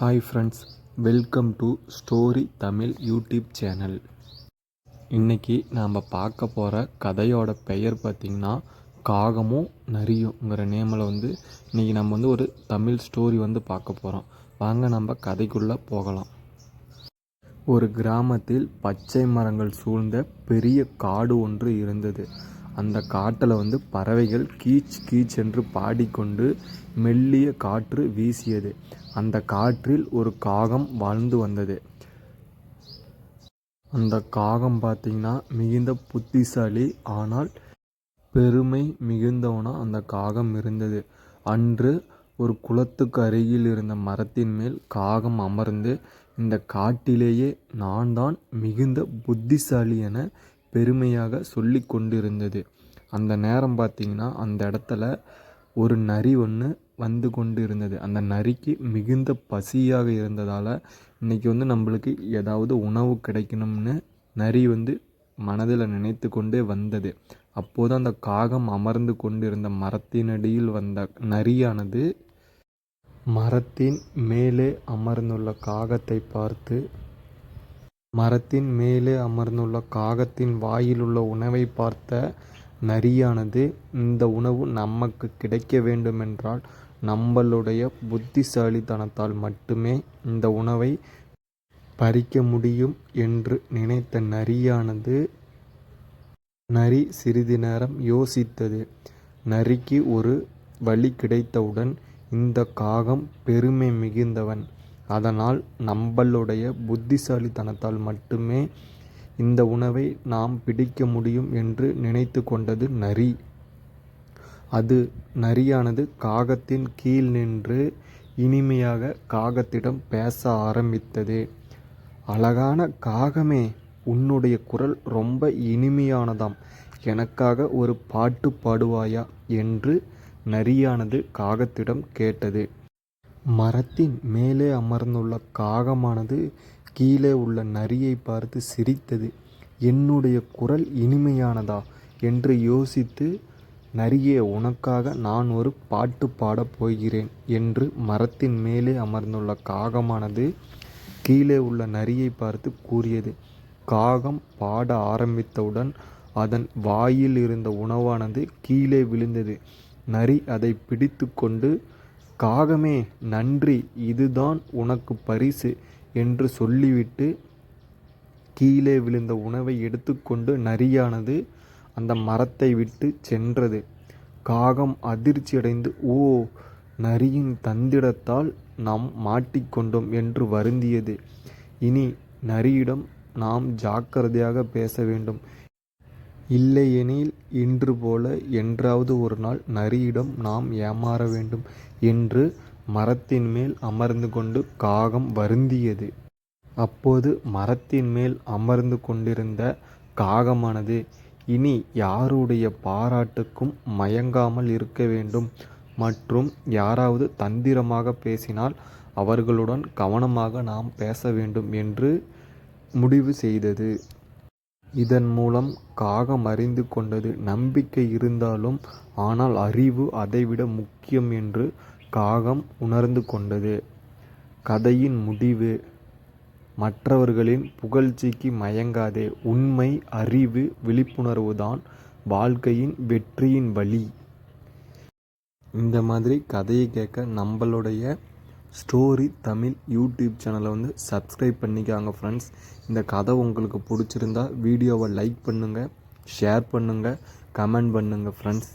Hi friends welcome to story Tamil YouTube channel இன்றைக்கி நாம் பார்க்க போகிற கதையோட பெயர் பார்த்திங்கன்னா காகமும் நரியுங்கிற நேமில் வந்து இன்றைக்கி நம்ம வந்து ஒரு தமிழ் ஸ்டோரி வந்து பார்க்க போகிறோம் வாங்க நம்ம கதைக்குள்ளே போகலாம். ஒரு கிராமத்தில் பச்சை மரங்கள் சூழ்ந்த பெரிய காடு ஒன்று இருந்தது. அந்த காட்டில் வந்து பறவைகள் கீச் கீச் என்று பாடிக்கொண்டு மெல்லிய காற்று வீசியது. அந்த காற்றில் ஒரு காகம் வாழ்ந்து வந்தது. அந்த காகம் பார்த்திங்கன்னா மிகுந்த புத்திசாலி ஆனால் பெருமை மிகுந்தவனா அந்த காகம் இருந்தது. அன்று ஒரு குளத்துக்கு அருகில் இருந்த மரத்தின் மேல் காகம் அமர்ந்து இந்த காட்டிலேயே நான் தான் மிகுந்த புத்திசாலி என பெருமையாக சொல்லி கொண்டிருந்தது. அந்த நேரம் பார்த்திங்கன்னா அந்த இடத்துல ஒரு நரி ஒன்று வந்து கொண்டு இருந்தது அந்த நரிக்கு மிகுந்த பசியாக இருந்ததால் இன்றைக்கி வந்து நம்மளுக்கு ஏதாவது உணவு கிடைக்கணும்னு நரி வந்து மனதில் நினைத்து கொண்டே வந்தது. அப்போது அந்த காகம் அமர்ந்து கொண்டிருந்த மரத்தினடியில் வந்த நரியானது மரத்தின் மேலே அமர்ந்துள்ள காகத்தை பார்த்து மரத்தின் மேலே அமர்ந்துள்ள காகத்தின் வாயிலுள்ள உணவை பார்த்த நரியானது இந்த உணவு நமக்கு கிடைக்க வேண்டுமென்றால் நம்மளுடைய புத்திசாலித்தனத்தால் மட்டுமே இந்த உணவை பறிக்க முடியும் என்று நினைத்த நரியானது நரி சிறிது நேரம் யோசித்தது. நரிக்கு ஒரு வழி கிடைத்தவுடன் இந்த காகம் பெருமை மிகுந்தவன். அதனால் நம்மளுடைய புத்திசாலித்தனத்தால் மட்டுமே இந்த உணவை நாம் பிடிக்க முடியும் என்று நினைத்து கொண்டது நரி. அது நரியானது காகத்தின் கீழ் நின்று இனிமையாக காகத்திடம் பேச ஆரம்பித்தது. அழகான காகமே உன்னுடைய குரல் ரொம்ப இனிமையானதாம். எனக்காக ஒரு பாட்டு பாடுவாயா? என்று நரியானது காகத்திடம் கேட்டது. மரத்தின் மேலே அமர்ந்துள்ள காகமானது கீழே உள்ள நரியை பார்த்து சிரித்தது என்னுடைய குரல் இனிமையானதா என்று யோசித்து நரியே உனக்காக நான் ஒரு பாட்டு பாடப் போகிறேன் என்று மரத்தின் மேலே அமர்ந்துள்ள காகமானது கீழே உள்ள நரியை பார்த்து கூறியது. காகம் பாட ஆரம்பித்தவுடன் அதன் வாயில் இருந்த உணவானது கீழே விழுந்தது. நரி அதை பிடித்து கொண்டு காகமே நன்றி இதுதான் உனக்கு பரிசு என்று சொல்லிவிட்டு கீழே விழுந்த உணவை எடுத்துக்கொண்டு நரியானது அந்த மரத்தை விட்டு சென்றது. காகம் அதிர்ச்சியடைந்து ஓ நரியின் தந்திடத்தால் நாம் மாட்டிக்கொண்டோம் என்று வருந்தியது. இனி நரியிடம் நாம் ஜாக்கிரதையாக பேச வேண்டும். இல்லையெனில் இன்று போல என்றாவது ஒரு நாள் நரியிடம் நாம் ஏமாற வேண்டும் என்று மரத்தின் மேல் அமர்ந்து கொண்டு காகம் வருந்தியது. அப்போது மரத்தின் மேல் அமர்ந்து கொண்டிருந்த காகமானது இனி யாருடைய பாராட்டுக்கும் மயங்காமல் இருக்க வேண்டும்? மற்றும் யாராவது தந்திரமாக பேசினால் அவர்களுடன் கவனமாக நாம் பேச வேண்டும் என்று முடிவு செய்தது. இதன் மூலம் காகம் அறிந்து கொண்டது நம்பிக்கை இருந்தாலும் ஆனால் அறிவு அதைவிட முக்கியம் என்று காகம் உணர்ந்து கொண்டது. கதையின் முடிவு மற்றவர்களின் புகழ்ச்சிக்கு மயங்காதே. உண்மை அறிவு விழிப்புணர்வு தான் வாழ்க்கையின் வெற்றியின் வழி. இந்த மாதிரி கதையை கேட்க நம்மளுடைய ஸ்டோரி தமிழ் யூடியூப் சேனலை வந்து சப்ஸ்கிரைப் பண்ணிக்காங்க ஃப்ரெண்ட்ஸ் இந்த கதை உங்களுக்கு பிடிச்சிருந்தா வீடியோவை லைக் பண்ணுங்கள் ஷேர் பண்ணுங்கள் கமெண்ட் பண்ணுங்கள் ஃப்ரெண்ட்ஸ்